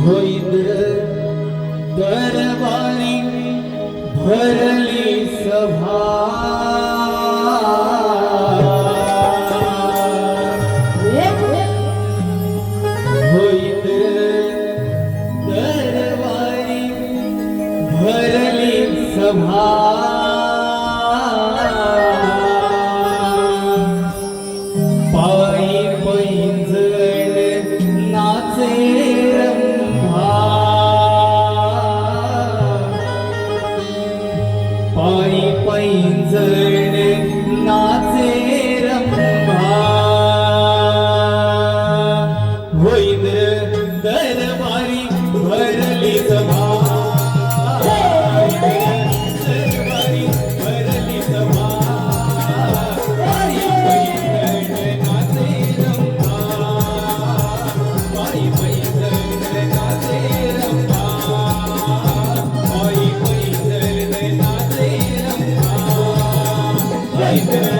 होईल. दरबारी भरली सभा. होईल. दरबारी भरली सभा. पायी पैंजण life.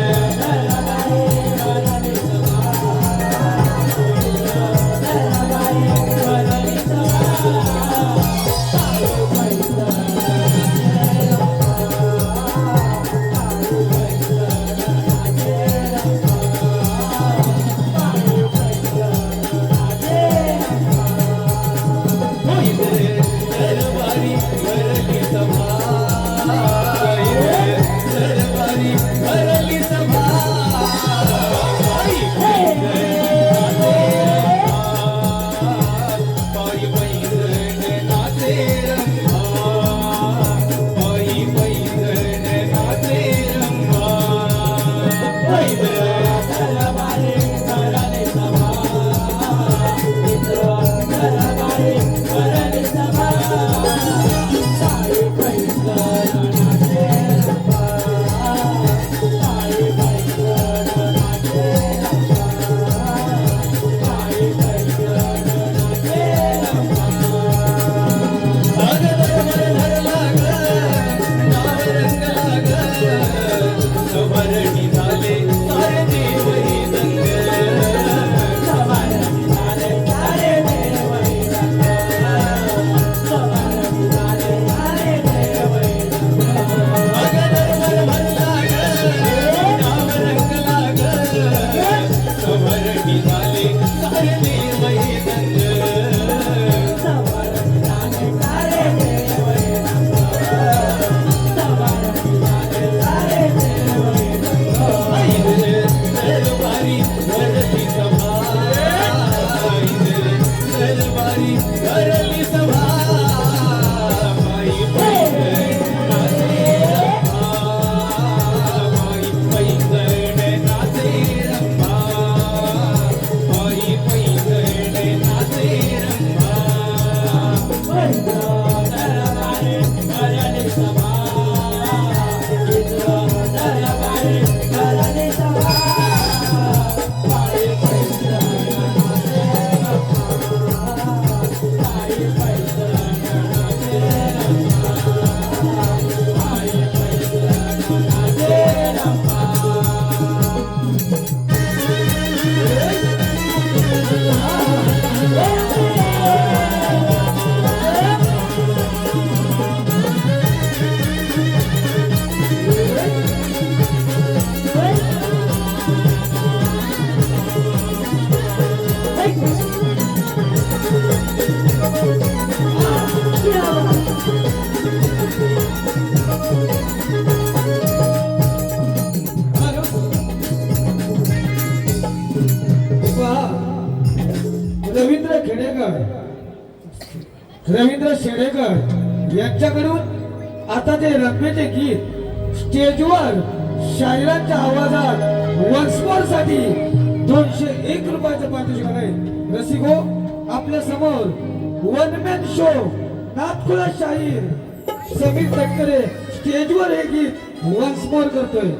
रवींद्र खेडेकर. रवींद्र शेडेकर यांच्याकडून आता ते रम्याचे गीत स्टेजवर शायरांच्या आवाजात वन्समोरसाठी दोनशे एक रुपयाचं पारितोषिक आहे. रसिको हो, आपल्यासमोर वन मॅन शो नाथखुला शाहीर समीर तटकरे स्टेजवर हे गीत वन्स मोर करतोय.